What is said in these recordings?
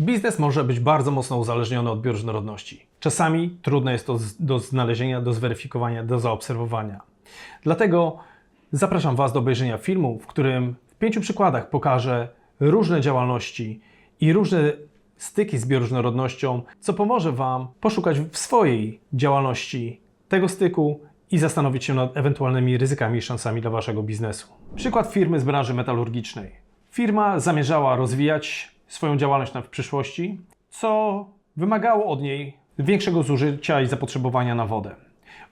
Biznes może być bardzo mocno uzależniony od bioróżnorodności. Czasami trudne jest to do znalezienia, do zweryfikowania, do zaobserwowania. Dlatego zapraszam Was do obejrzenia filmu, w którym w pięciu przykładach pokażę różne działalności i różne styki z bioróżnorodnością, co pomoże Wam poszukać w swojej działalności tego styku i zastanowić się nad ewentualnymi ryzykami i szansami dla Waszego biznesu. Przykład firmy z branży metalurgicznej. Firma zamierzała rozwijać swoją działalność w przyszłości, co wymagało od niej większego zużycia i zapotrzebowania na wodę.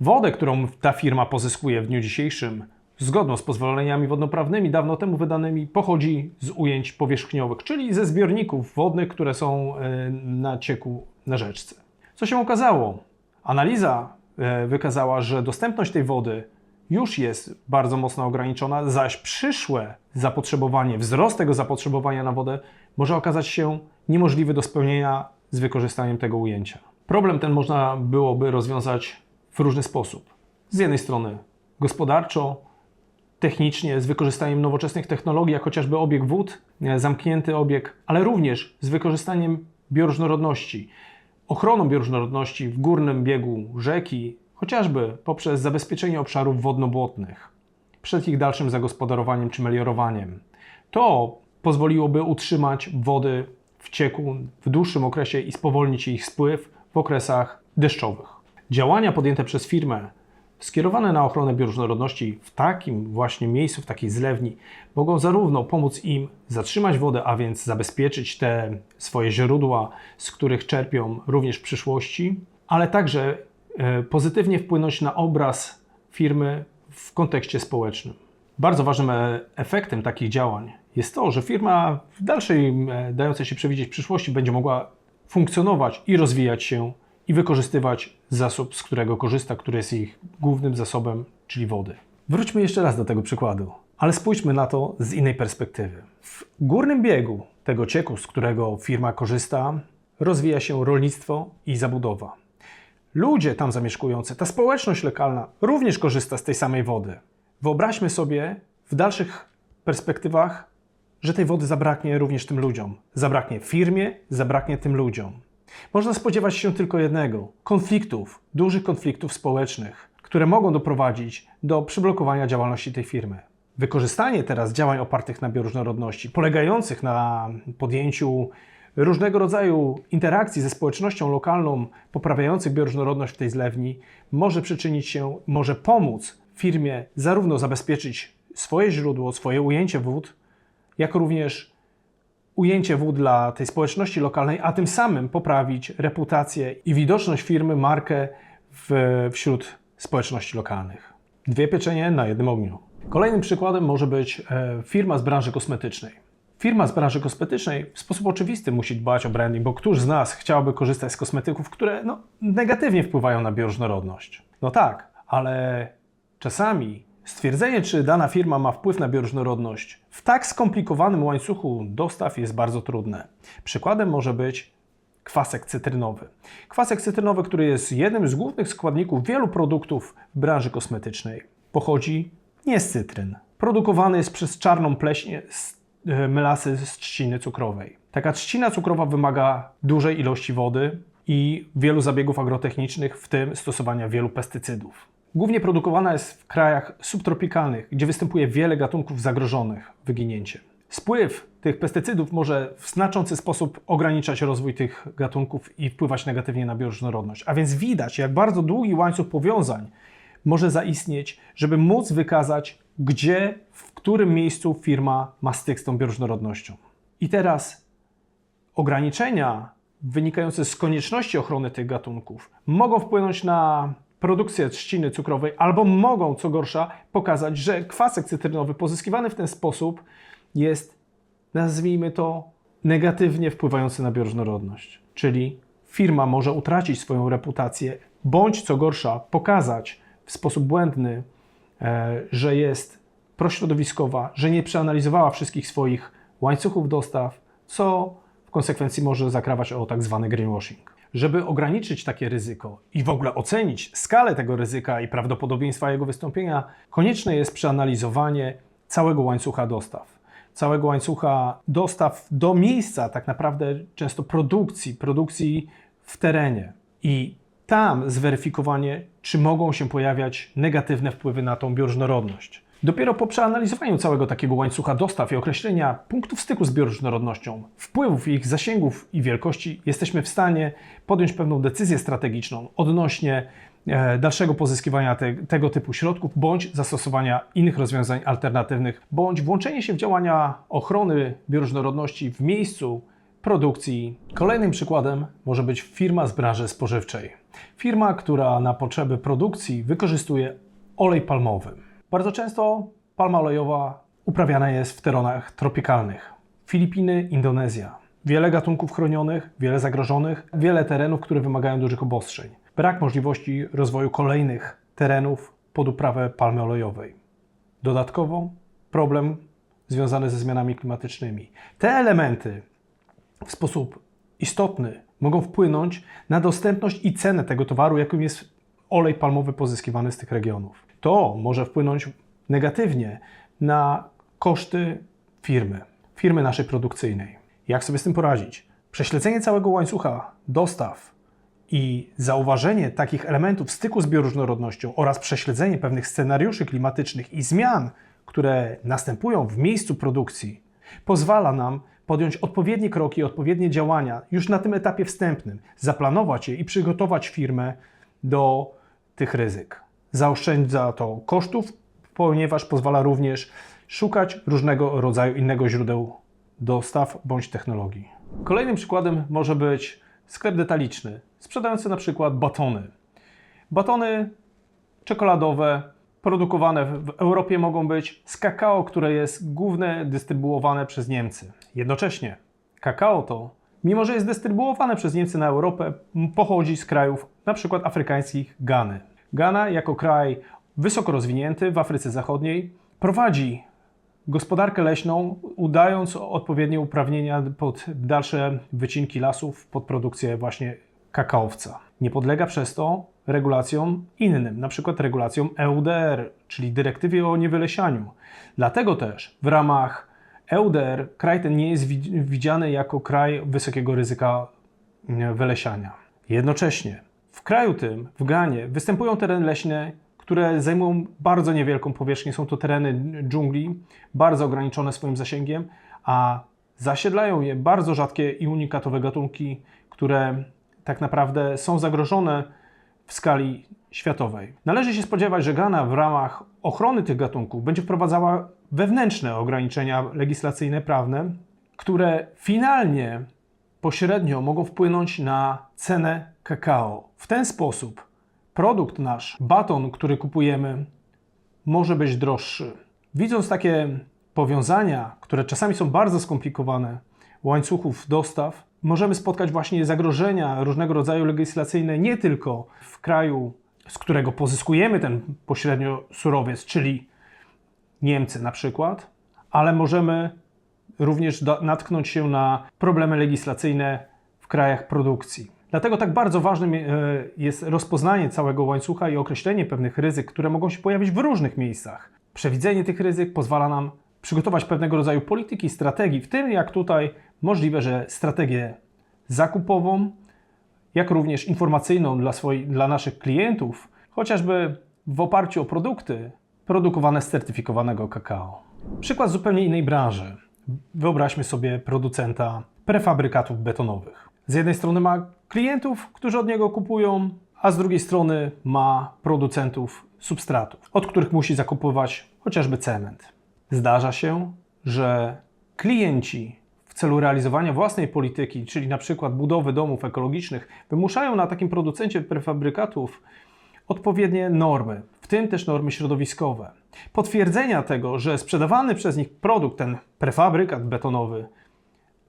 Wodę, którą ta firma pozyskuje w dniu dzisiejszym, zgodną z pozwoleniami wodnoprawnymi dawno temu wydanymi, pochodzi z ujęć powierzchniowych, czyli ze zbiorników wodnych, które są e, na cieku na rzeczce. Co się okazało? Analiza e, wykazała, że dostępność tej wody już jest bardzo mocno ograniczona, zaś przyszłe zapotrzebowanie, wzrost tego zapotrzebowania na wodę może okazać się niemożliwy do spełnienia z wykorzystaniem tego ujęcia. Problem ten można byłoby rozwiązać w różny sposób. Z jednej strony gospodarczo, technicznie, z wykorzystaniem nowoczesnych technologii, jak chociażby obieg wód, e, zamknięty obieg, ale również z wykorzystaniem bioróżnorodności, ochroną bioróżnorodności w górnym biegu rzeki, chociażby poprzez zabezpieczenie obszarów wodno-błotnych przed ich dalszym zagospodarowaniem czy meliorowaniem. To pozwoliłoby utrzymać wody w cieku w dłuższym okresie i spowolnić ich spływ w okresach deszczowych. Działania podjęte przez firmę skierowane na ochronę bioróżnorodności w takim właśnie miejscu, w takiej zlewni, mogą zarówno pomóc im zatrzymać wodę, a więc zabezpieczyć te swoje źródła, z których czerpią również w przyszłości, ale także e, pozytywnie wpłynąć na obraz firmy w kontekście społecznym. Bardzo ważnym e, efektem takich działań jest to, że firma w dalszej, e, dającej się przewidzieć przyszłości, będzie mogła funkcjonować i rozwijać się i wykorzystywać zasób, z którego korzysta, który jest ich głównym zasobem, czyli wody. Wróćmy jeszcze raz do tego przykładu, ale spójrzmy na to z innej perspektywy. W górnym biegu tego cieku, z którego firma korzysta, rozwija się rolnictwo i zabudowa. Ludzie tam zamieszkujący, ta społeczność lokalna również korzysta z tej samej wody. Wyobraźmy sobie w dalszych perspektywach, że tej wody zabraknie również tym ludziom. Zabraknie firmie, zabraknie tym ludziom. Można spodziewać się tylko jednego: konfliktów, dużych konfliktów społecznych, które mogą doprowadzić do przyblokowania działalności tej firmy. Wykorzystanie teraz działań opartych na bioróżnorodności, polegających na podjęciu różnego rodzaju interakcji ze społecznością lokalną, poprawiających bioróżnorodność w tej zlewni, może przyczynić się, może pomóc firmie zarówno zabezpieczyć swoje źródło, swoje ujęcie wód, jak również ujęcie wód dla tej społeczności lokalnej, a tym samym poprawić reputację i widoczność firmy, markę w, wśród społeczności lokalnych. Dwie pieczenie na jednym ogniu. Kolejnym przykładem może być e, firma z branży kosmetycznej. Firma z branży kosmetycznej w sposób oczywisty musi dbać o branding, bo któż z nas chciałby korzystać z kosmetyków, które no, negatywnie wpływają na bioróżnorodność? No tak, ale czasami stwierdzenie, czy dana firma ma wpływ na bioróżnorodność w tak skomplikowanym łańcuchu dostaw jest bardzo trudne. Przykładem może być kwasek cytrynowy. Kwasek cytrynowy, który jest jednym z głównych składników wielu produktów w branży kosmetycznej, pochodzi nie z cytryn. Produkowany jest przez czarną pleśń e, melasy z trzciny cukrowej. Taka trzcina cukrowa wymaga dużej ilości wody i wielu zabiegów agrotechnicznych, w tym stosowania wielu pestycydów. Głównie produkowana jest w krajach subtropikalnych, gdzie występuje wiele gatunków zagrożonych wyginięciem. Spływ tych pestycydów może w znaczący sposób ograniczać rozwój tych gatunków i wpływać negatywnie na bioróżnorodność. A więc widać, jak bardzo długi łańcuch powiązań może zaistnieć, żeby móc wykazać, gdzie, w którym miejscu firma ma styk z tą bioróżnorodnością. I teraz ograniczenia wynikające z konieczności ochrony tych gatunków mogą wpłynąć na produkcję trzciny cukrowej, albo mogą, co gorsza, pokazać, że kwasek cytrynowy pozyskiwany w ten sposób jest, nazwijmy to, negatywnie wpływający na bioróżnorodność. Czyli firma może utracić swoją reputację, bądź co gorsza, pokazać w sposób błędny, e, że jest prośrodowiskowa, że nie przeanalizowała wszystkich swoich łańcuchów dostaw, co w konsekwencji może zakrawać o tak zwany greenwashing. Żeby ograniczyć takie ryzyko i w ogóle ocenić skalę tego ryzyka i prawdopodobieństwa jego wystąpienia, konieczne jest przeanalizowanie całego łańcucha dostaw. całego łańcucha dostaw do miejsca, tak naprawdę często produkcji, produkcji w terenie. I tam zweryfikowanie, czy mogą się pojawiać negatywne wpływy na tą bioróżnorodność. Dopiero po przeanalizowaniu całego takiego łańcucha dostaw i określenia punktów styku z bioróżnorodnością, wpływów ich zasięgów i wielkości, jesteśmy w stanie podjąć pewną decyzję strategiczną odnośnie e, dalszego pozyskiwania te, tego typu środków, bądź zastosowania innych rozwiązań alternatywnych, bądź włączenie się w działania ochrony bioróżnorodności w miejscu produkcji. Kolejnym przykładem może być firma z branży spożywczej. Firma, która na potrzeby produkcji wykorzystuje olej palmowy. Bardzo często palma olejowa uprawiana jest w terenach tropikalnych. Filipiny, Indonezja. Wiele gatunków chronionych, wiele zagrożonych, wiele terenów, które wymagają dużych obostrzeń. Brak możliwości rozwoju kolejnych terenów pod uprawę palmy olejowej. Dodatkowo problem związany ze zmianami klimatycznymi. Te elementy w sposób istotny mogą wpłynąć na dostępność i cenę tego towaru, jakim jest olej palmowy pozyskiwany z tych regionów. To może wpłynąć negatywnie na koszty firmy, firmy naszej produkcyjnej. Jak sobie z tym poradzić? Prześledzenie całego łańcucha dostaw i zauważenie takich elementów styku z bioróżnorodnością oraz prześledzenie pewnych scenariuszy klimatycznych i zmian, które następują w miejscu produkcji, pozwala nam podjąć odpowiednie kroki, odpowiednie działania już na tym etapie wstępnym, zaplanować je i przygotować firmę do tych ryzyk. Zaoszczędza to kosztów, ponieważ pozwala również szukać różnego rodzaju innego źródeł dostaw bądź technologii. Kolejnym przykładem może być sklep detaliczny, sprzedający na przykład batony. Batony czekoladowe produkowane w Europie mogą być z kakao, które jest głównie dystrybuowane przez Niemcy. Jednocześnie kakao to, mimo że jest dystrybuowane przez Niemcy na Europę, pochodzi z krajów przykład afrykańskich Gany. Ghana jako kraj wysoko rozwinięty w Afryce Zachodniej prowadzi gospodarkę leśną, udając odpowiednie uprawnienia pod dalsze wycinki lasów, pod produkcję właśnie kakaowca. Nie podlega przez to regulacjom innym, na przykład regulacjom EUDR, czyli dyrektywie o niewylesianiu. Dlatego też w ramach EUDR kraj ten nie jest widziany jako kraj wysokiego ryzyka wylesiania. Jednocześnie w kraju tym, w Ganie, występują tereny leśne, które zajmują bardzo niewielką powierzchnię. Są to tereny dżungli, bardzo ograniczone swoim zasięgiem, a zasiedlają je bardzo rzadkie i unikatowe gatunki, które tak naprawdę są zagrożone w skali światowej. Należy się spodziewać, że Ghana w ramach ochrony tych gatunków będzie wprowadzała wewnętrzne ograniczenia legislacyjne, prawne, które finalnie pośrednio mogą wpłynąć na cenę kakao. W ten sposób produkt nasz, baton, który kupujemy, może być droższy. Widząc takie powiązania, które czasami są bardzo skomplikowane, łańcuchów dostaw, możemy spotkać właśnie zagrożenia różnego rodzaju legislacyjne nie tylko w kraju, z którego pozyskujemy ten pośrednio surowiec, czyli Niemcy na przykład, ale możemy również natknąć się na problemy legislacyjne w krajach produkcji. Dlatego tak bardzo ważnym e, jest rozpoznanie całego łańcucha i określenie pewnych ryzyk, które mogą się pojawić w różnych miejscach. Przewidzenie tych ryzyk pozwala nam przygotować pewnego rodzaju polityki, strategii, w tym jak tutaj możliwe, że strategię zakupową, jak również informacyjną dla, swoich, dla naszych klientów, chociażby w oparciu o produkty produkowane z certyfikowanego kakao. Przykład zupełnie innej branży. Wyobraźmy sobie producenta prefabrykatów betonowych. Z jednej strony ma klientów, którzy od niego kupują, a z drugiej strony ma producentów substratów, od których musi zakupywać chociażby cement. Zdarza się, że klienci w celu realizowania własnej polityki, czyli na przykład budowy domów ekologicznych, wymuszają na takim producencie prefabrykatów odpowiednie normy, w tym też normy środowiskowe. Potwierdzenia tego, że sprzedawany przez nich produkt, ten prefabrykat betonowy,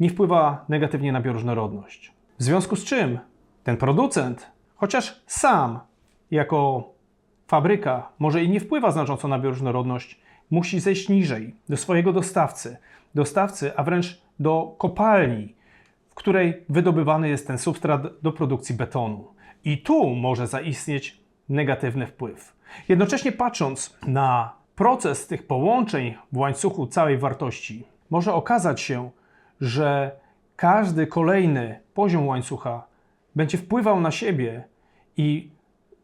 nie wpływa negatywnie na bioróżnorodność. W związku z czym ten producent, chociaż sam jako fabryka może i nie wpływa znacząco na bioróżnorodność, musi zejść niżej do swojego dostawcy, dostawcy, a wręcz do kopalni, w której wydobywany jest ten substrat do produkcji betonu. I tu może zaistnieć negatywny wpływ. Jednocześnie patrząc na proces tych połączeń w łańcuchu całej wartości, może okazać się, że każdy kolejny poziom łańcucha będzie wpływał na siebie i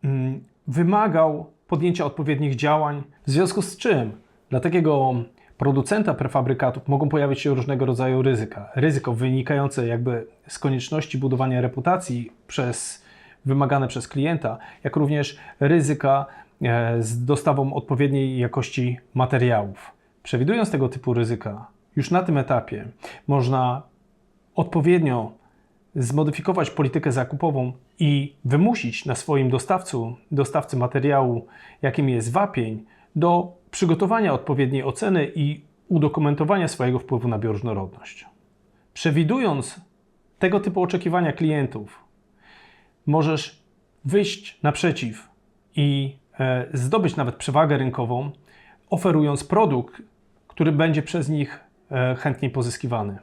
mm, wymagał podjęcia odpowiednich działań, w związku z czym dla takiego producenta prefabrykatów mogą pojawić się różnego rodzaju ryzyka. Ryzyko wynikające jakby z konieczności budowania reputacji przez wymagane przez klienta, jak również ryzyka z dostawą odpowiedniej jakości materiałów. Przewidując tego typu ryzyka, już na tym etapie można odpowiednio zmodyfikować politykę zakupową i wymusić na swoim dostawcu, dostawcy materiału, jakim jest wapień, do przygotowania odpowiedniej oceny i udokumentowania swojego wpływu na bioróżnorodność. Przewidując tego typu oczekiwania klientów, możesz wyjść naprzeciw i e, zdobyć nawet przewagę rynkową, oferując produkt, który będzie przez nich e, chętniej pozyskiwany.